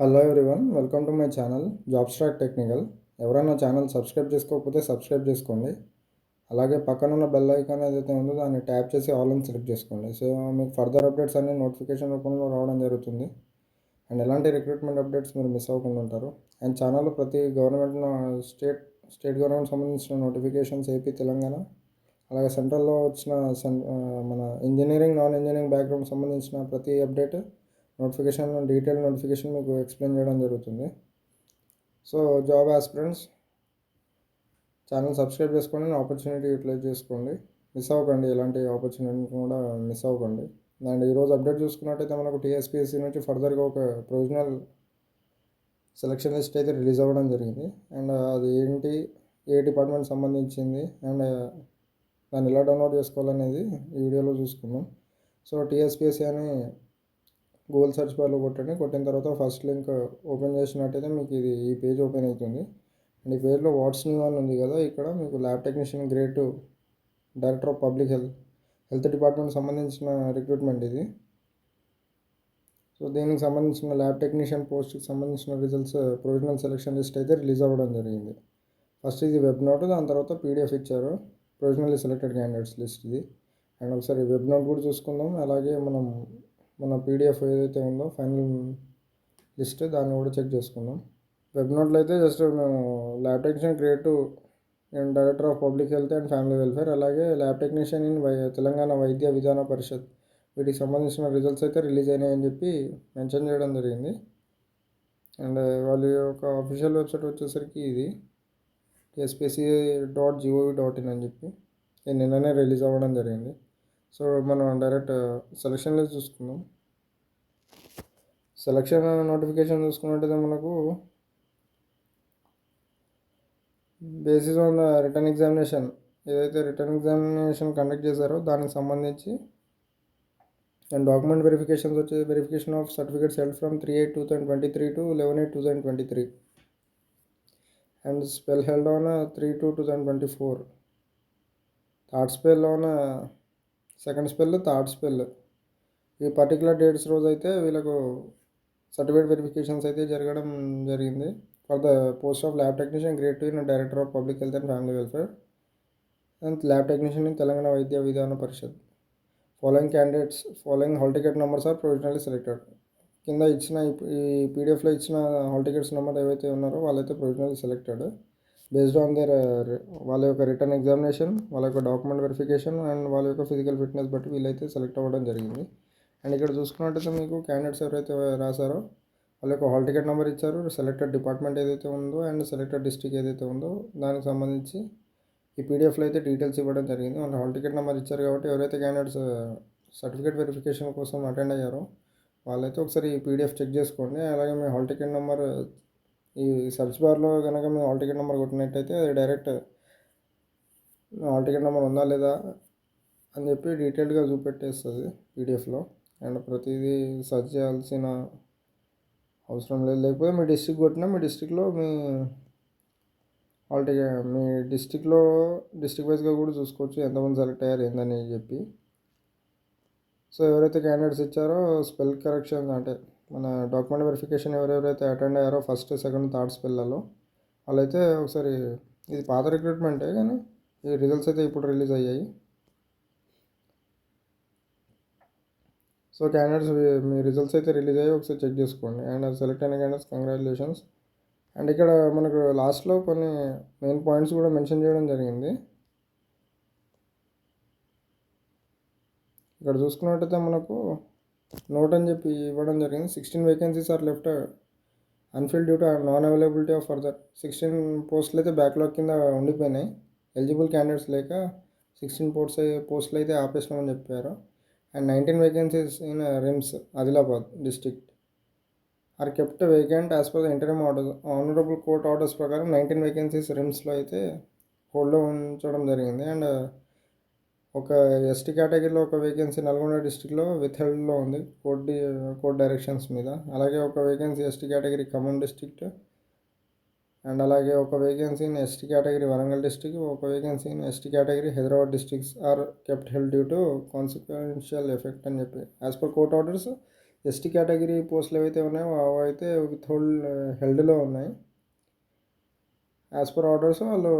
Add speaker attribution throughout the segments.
Speaker 1: Hello everyone welcome to my channel job struck technical ఎవరైనా channel subscribe చేసుకోకపోతే subscribe చేసుకోండి. అలాగే పక్కన ఉన్న బెల్ ఐకాన్ ఏదైతే ఉందో దాన్ని ట్యాప్ చేసి ఆల్ అని సెలెక్ట్ చేసుకోండి. సో మీకు ఫర్దర్ అప్డేట్స్ అన్ని నోటిఫికేషన్ రూపంలో రావడం జరుగుతుంది. అండ్ ఎలాంటి రిక్రూట్మెంట్ అప్డేట్స్ మీరు మిస్ అవ్వకుండా ఉంటారు. అండ్ ఛానల్లో ప్రతి గవర్నమెంట్ స్టేట్ స్టేట్ గవర్నమెంట్ సంబంధించిన నోటిఫికేషన్స్ ఏపీ తెలంగాణ. అలాగే సెంట్రల్లో వచ్చిన సెన్ మన ఇంజనీరింగ్ నాన్ ఇంజనీరింగ్ బ్యాక్గ్రౌండ్ సంబంధించిన ప్రతి అప్డేట్ నోటిఫికేషన్ డీటెయిల్ నోటిఫికేషన్ మీకు ఎక్స్ప్లెయిన్ చేయడం జరుగుతుంది. So job aspirants channel subscribe చేసుకోండి ఆపర్చునిటీ యూటిలైజ్ చేసుకోండి. మిస్ అవ్వకండి ఎలాంటి ఆపర్చునిటీ కూడా మిస్ అవ్వకండి. అండ్ ఈరోజు అప్డేట్ చూసుకున్నట్టయితే మనకు టీఎస్పీఎస్సీ నుంచి ఫర్దర్గా ఒక ప్రొవిజనల్ సెలక్షన్ లిస్ట్ అయితే రిలీజ్ అవ్వడం జరిగింది. అండ్ అది ఏంటి ఏ డిపార్ట్మెంట్ సంబంధించింది అండ్ దాన్ని ఎలా డౌన్లోడ్ చేసుకోవాలనేది ఈ వీడియోలో చూసుకుందాం. సో టీఎస్పీఎస్సీ అని గూగుల్ సెర్చ్ బార్లో కొట్టండి. కొట్టిన తర్వాత ఫస్ట్ లింక్ ఓపెన్ చేసినట్టయితే మీకు ఇది ఈ పేజ్ ఓపెన్ అవుతుంది. అండ్ ఈ పేజ్లో వాట్స్ న్యూ అని ఉంది కదా ఇక్కడ మీకు lab technician grade director of public health health department సంబంధించిన రిక్రూట్మెంట్ ఇది. సో దీనికి సంబంధించిన ల్యాబ్ టెక్నీషియన్ పోస్ట్కి సంబంధించిన రిజల్ట్స్ ప్రొవిజనల్ సెలక్షన్ లిస్ట్ అయితే రిలీజ్ అవ్వడం జరిగింది. ఫస్ట్ ఇది వెబ్ నోట్ దాని తర్వాత పీడిఎఫ్ ఇచ్చారు. ప్రొవిజనల్లీ సెలెక్టెడ్ క్యాండిడేట్స్ లిస్ట్ ఇది. అండ్ ఒకసారి వెబ్ నోట్ కూడా చూసుకుందాం. అలాగే మనం మన పీడిఎఫ్ ఏదైతే ఉందో ఫైనల్ లిస్ట్ దాన్ని కూడా చెక్ చేసుకుందాం. వెబ్ నోట్లో అయితే జస్ట్ మేము lab technician creative and director of public health and family welfare అలాగే ల్యాబ్ టెక్నీషియన్ ఇన్ వై తెలంగాణ వైద్య విధాన పరిషత్. వీటికి సంబంధించిన రిజల్ట్స్ అయితే రిలీజ్ అయినాయని చెప్పి మెన్షన్ చేయడం జరిగింది. అండ్ వాళ్ళ యొక్క అఫీషియల్ వెబ్సైట్ వచ్చేసరికి ఇది SPC dot gov dot in అని చెప్పి నిన్ననే రిలీజ్ అవ్వడం జరిగింది. సో మనం డైరెక్ట్ సెలక్షన్లో చూసుకుందాం. సెలక్షన్ నోటిఫికేషన్ చూసుకున్నట్టయితే మనకు బేసిస్ ఆన్ రిటర్న్ ఎగ్జామినేషన్. ఏదైతే రిటర్న్ ఎగ్జామినేషన్ కండక్ట్ చేశారో దానికి సంబంధించి అండ్ డాక్యుమెంట్ వెరిఫికేషన్స్ వచ్చే verification of certificates held from three eight two thousand twenty three to eleven eight two thousand twenty three. And spell held on three two two thousand twenty four. Third spell on second spell third spell. ఈ particular dates రోజు అయితే వీళ్ళకు certificate verifications అయితే జరగడం జరిగింది. For the post of lab technician grade two in director of public health and family welfare and lab technician in Telangana Vaidya Vidhana Parishad. Following candidates following hall ticket numbers are provisionally selected. కింద ఇచ్చిన ఈ- ఈ పీడిఎఫ్లో ఇచ్చిన hall tickets number ఏవైతే ఉన్నారో వాళ్ళైతే provisionally selected. Based on their వాళ్ళ యొక్క రిటర్న్ ఎగ్జామినేషన్ వాళ్ళ యొక్క డాక్యుమెంట్ వెరిఫికేషన్ అండ్ వాళ్ళ యొక్క ఫిజికల్ ఫిట్నెస్ బట్టి వీళ్ళైతే సెలెక్ట్ అవ్వడం జరిగింది. అండ్ ఇక్కడ చూసుకున్నట్టయితే మీకు క్యాండిడేట్స్ ఎవరైతే రాశారో వాళ్ళ యొక్క హాల్ టికెట్ నెంబర్ ఇచ్చారు సెలెక్టెడ్ డిపార్ట్మెంట్ ఏదైతే ఉందో అండ్ సెలెక్టెడ్ డిస్ట్రిక్ట్ ఏదైతే ఉందో దానికి సంబంధించి ఈ పీడిఎఫ్లో అయితే డీటెయిల్స్ ఇవ్వడం జరిగింది. వాళ్ళ హాల్ టికెట్ నెంబర్ ఇచ్చారు కాబట్టి ఎవరైతే క్యాండిడేట్స్ సర్టిఫికేట్ వెరిఫికేషన్ కోసం అటెండ్ అయ్యారో వాళ్ళైతే ఒకసారి ఈ పీడిఎఫ్ చెక్ చేసుకోండి. అలాగే మీ హాల్ టికెట్ నెంబర్ ఈ సెర్చ్ బార్లో కనుక మీ హాల్ టికెట్ నెంబర్ కొట్టినట్టయితే అది డైరెక్ట్ హాల్ టికెట్ నెంబర్ ఉందా లేదా అని చెప్పి డీటెయిల్డ్గా చూపెట్టేస్తుంది పీడిఎఫ్లో అండ్ ప్రతిదీ సర్చ్ చేయాల్సిన అవసరం లేదు. లేకపోతే మీ డిస్టిక్ కొట్టినా మీ డిస్టిక్లో మీ హాల్ టికెట్ మీ డిస్టిక్లో డిస్టిక్ వైజ్గా కూడా చూసుకోవచ్చు ఎంతమంది సెలెక్ట్ అయ్యారు ఏందని చెప్పి. సో ఎవరైతే క్యాండిడేట్స్ ఇచ్చారో స్పెల్ కరెక్షన్ అంటే మన డాక్యుమెంట్ వెరిఫికేషన్ ఎవరెవరైతే అటెండ్ అయ్యారో ఫస్ట్ సెకండ్ థర్డ్స్ పిల్లలు వాళ్ళైతే ఒకసారి ఇది పాత రిక్రూట్మెంటే కానీ ఈ రిజల్ట్స్ అయితే ఇప్పుడు రిలీజ్ అయ్యాయి. సో క్యాండిడేట్స్ మీ రిజల్ట్స్ అయితే రిలీజ్ అయ్యి ఒకసారి చెక్ చేసుకోండి. అండ్ సెలెక్ట్ అయిన క్యాండిడేట్స్ కంగ్రాచులేషన్స్ అండ్ ఇక్కడ మనకు లాస్ట్లో కొన్ని మెయిన్ పాయింట్స్ కూడా మెన్షన్ చేయడం జరిగింది. ఇక్కడ చూసుకున్నట్టయితే మనకు నోట్ అని చెప్పి ఇవ్వడం జరిగింది. Sixteen vacancies are left unfill due to non availability of further sixteen పోస్టులు అయితే బ్యాక్లాగ్ కింద ఉండిపోయినాయి. ఎలిజిబుల్ క్యాండిడేట్స్ లేక సిక్స్టీన్ పోస్ట్స్ పోస్టులు అయితే ఆపేసినామని చెప్పారు. And nineteen vacancies in RIMS Adilabad district are kept vacant as per the interim order honourable court orders ప్రకారం నైన్టీన్ వేకెన్సీస్ రిమ్స్లో అయితే హోల్డ్లో ఉంచడం జరిగింది. అండ్ ఒక ఎస్టీ కేటగిరీలో ఒక వేకెన్సీ నల్గొండ డిస్టిక్లో విత్ హెల్డ్లో ఉంది కోర్ట్ డి కోర్ట్ డైరెక్షన్స్ మీద. అలాగే ఒక vacancy ST category Khammam district and అలాగే ఒక vacancy in ST category Warangal district ఒక vacancy in ST category Hyderabad districts are kept held due to consequential effect అని చెప్పి. As per court orders ST category పోస్టులు ఏవైతే ఉన్నాయో అవి అయితే విత్ హోల్డ్ హెల్డ్లో ఉన్నాయి. యాజ్ పర్ ఆర్డర్స్ వాళ్ళు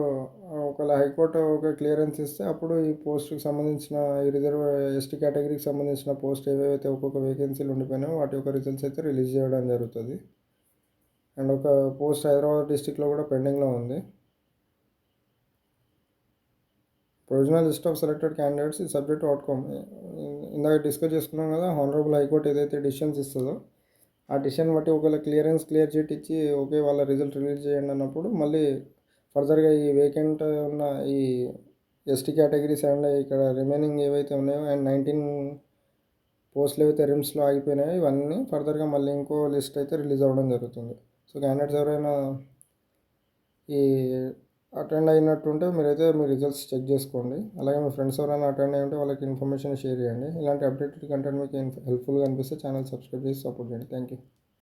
Speaker 1: ఒకవేళ హైకోర్టు ఒక క్లియరెన్స్ ఇస్తే అప్పుడు ఈ పోస్ట్కి సంబంధించిన ఈ రిజర్వ్ ఎస్టీ కేటగిరీకి సంబంధించిన పోస్ట్ ఏవైతే ఒక్కొక్క వేకెన్సీలు ఉండిపోయినాయో వాటి యొక్క రిజల్ట్స్ అయితే రిలీజ్ చేయడం జరుగుతుంది. అండ్ ఒక పోస్ట్ హైదరాబాద్ డిస్టిక్లో కూడా పెండింగ్లో ఉంది. Provisional list of selected candidates ఈ సబ్జెక్ట్ అవుట్కమ్ ఇందాక డిస్కస్ చేసుకున్నాం కదా హానరబుల్ హైకోర్టు ఏదైతే డిసిషన్స్ ఇస్తుందో ఆ డిసిషన్ బట్టి ఒకవేళ క్లియరెన్స్ క్లియర్ చేట్ ఇచ్చి ఓకే వాళ్ళ రిజల్ట్ రిలీజ్ చేయండి అన్నప్పుడు మళ్ళీ ఫర్దర్గా ఈ వేకెంట్ ఉన్న ఈ ఎస్టీ కేటగిరీస్ అండ్ ఇక్కడ రిమైనింగ్ ఏవైతే ఉన్నాయో అండ్ నైన్టీన్ పోస్టులు ఏవైతే రిమ్స్లో ఆగిపోయినాయో ఇవన్నీ ఫర్దర్గా మళ్ళీ ఇంకో లిస్ట్ అయితే రిలీజ్ అవ్వడం జరుగుతుంది. సో క్యాండిడేట్స్ ఎవరైనా ఈ అటెండ్ అయినట్టుంటే మీరైతే మీ రిజల్ట్స్ చెక్ చేసుకోండి. అలాగే మీ ఫ్రెండ్స్ ఎవరైనా అటెండ్ అయి ఉంటే వాళ్ళకి ఇన్ఫర్మేషన్ షేర్ చేయండి. ఇలాంటి అప్డేటెడ్ కంటెంట్ మీకు హెల్ప్ఫుల్గా అనిపిస్తే ఛానల్ సబ్స్క్రైబ్ చేసి సపోర్ట్ చేయండి. Thank you